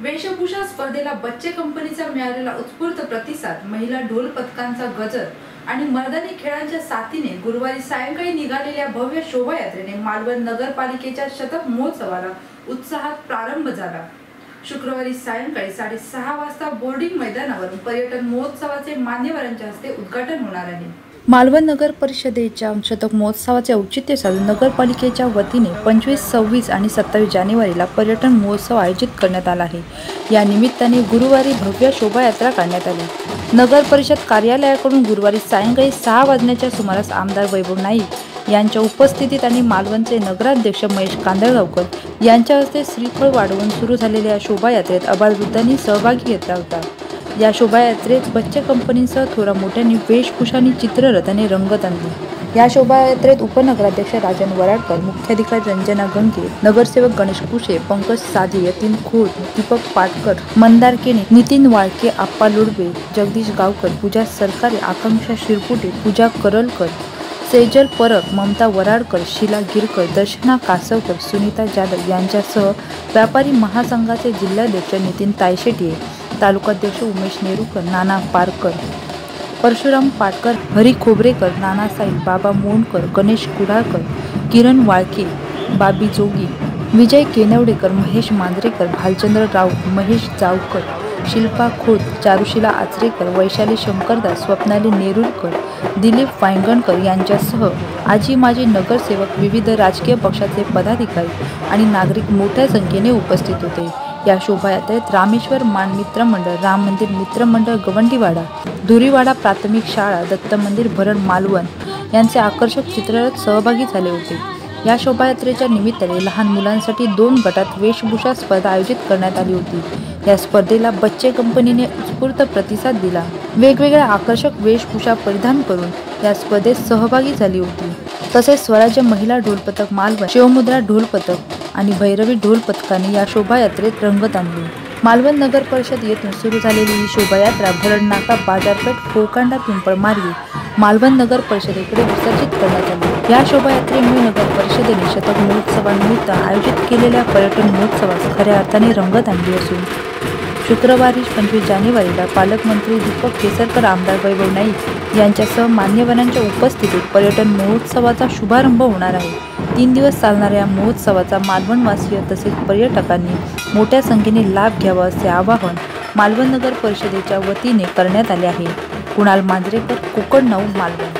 वेशभूषा स्पर्धेला बच्चे कंपनीचा मिळालेला उत्स्फूर्त प्रतिसाद महिला ढोल पथकांचा गजर आणि मर्दानी खेळांच्या साथीने गुरुवारी सायंकाळी निघालेल्या भव्य शोभायात्रेने मालवण नगरपालिकेच्या शतक महोत्सवाला उत्साहात प्रारंभ झाला. शुक्रवारी सायंकाळी साडेसहा वाजता बोर्डिंग मैदानावरून पर्यटन महोत्सवाचे मान्यवरांच्या हस्ते उद्घाटन होणार आहे. मालवण नगर परिषदेच्या शतक महोत्सवाचे औचित्य साधून नगरपालिकेच्या वतीने पंचवीस सव्वीस आणि सत्तावीस जानेवारीला पर्यटन महोत्सव आयोजित करण्यात आला आहे. या निमित्ताने गुरुवारी भव्य शोभायात्रा काढण्यात आली. नगर परिषद कार्यालयाकडून गुरुवारी सायंकाळी सहा वाजण्याच्या सुमारास आमदार वैभव नाईक यांच्या उपस्थितीत आणि मालवणचे नगराध्यक्ष महेश कांदळगावकर यांच्या हस्ते श्रीफळ वाढवून सुरू झालेल्या या शोभायात्रेत अबालवृद्धांनी सहभागी घेतला होता. या शोभायात्रेत बच्चे कंपनीसह थोडा मोठ्यांनी वेशभूषानी चित्ररथाने रंगत आणली. या शोभायात्रेत उपनगराध्यक्ष राजन वराडकर मुख्याधिकारी रंजना गंगे नगरसेवक गणेश कुशे पंकज साधे यतीन खोत दीपक पाटकर मंदार केने नितीन वाळके आप्पा लुडबे जगदीश गावकर पूजा सरकारे आकांक्षा शिरपुटे पूजा करलकर सेजल परब ममता वराडकर शीला गिरकर दर्शना कासवकर सुनीता जाधव यांच्यासह व्यापारी महासंघाचे जिल्हाध्यक्ष नितीन तायशेटिये तालुकाध्यक्ष उमेश नेरूकर नाना पारकर परशुराम पाटकर हरी खोबरेकर नानासाहेब बाबा मोंडकर गणेश कुडाळकर किरण वाळके बाबी जोगी विजय केनवडेकर महेश मांजरेकर भालचंद्र राऊत महेश जावकर शिल्पा खोत चारुशिला आचरेकर वैशाली शंकरदास स्वप्नाली नेरुरकर दिलीप वायंगणकर यांच्यासह आजी माजी नगरसेवक विविध राजकीय पक्षाचे पदाधिकारी आणि नागरिक मोठ्या संख्येने उपस्थित होते. या शोभायात्रेत रामेश्वर मान मित्र मंडळ राम मंदिर मित्र मंडळ गवंडीवाडा धुरीवाडा प्राथमिक शाळा दत्त मंदिर भरण मालवण यांचे आकर्षक चित्ररथ सहभागी झाले होते. या शोभायात्रेच्या निमित्ताने लहान मुलांसाठी दोन गटात वेशभूषा स्पर्धा आयोजित करण्यात आली होती. या स्पर्धेला बच्चे कंपनीने उत्स्फूर्त प्रतिसाद दिला. वेगवेगळ्या आकर्षक वेशभूषा परिधान करून या स्पर्धेत सहभागी झाली होती. तसेच स्वराज्य महिला ढोल पथक मालवण शिवमुद्रा ढोल पथक आणि भैरवी ढोल पथकाने या शोभायात्रेत रंगत आणली. मालवण नगर परिषद येथून सुरू झालेली ही शोभायात्रा भरड नाका बाजारपेठ कोळकांडा पिंपळ मार्गे मालवण नगर परिषदेकडे विसर्जित करण्यात आली. या शोभायात्रेमुळे नगर परिषदेने शतक महोत्सवानिमित्त आयोजित केलेल्या पर्यटन महोत्सवास खऱ्या अर्थाने रंगत आणली असून शुक्रवारी पंचवीस जानेवारीला पालकमंत्री दीपक केसरकर आमदार वैभव नाईक यांच्यासह मान्यवरांच्या उपस्थितीत पर्यटन महोत्सवाचा शुभारंभ होणार आहे. तीन दिवस चालणाऱ्या या महोत्सवाचा मालवणवासीय तसेच पर्यटकांनी मोठ्या संख्येने लाभ घ्यावा असे आवाहन मालवण नगर परिषदेच्या वतीने करण्यात आले आहे. कुणाल मांजरेकर कोकण नऊ मालवण.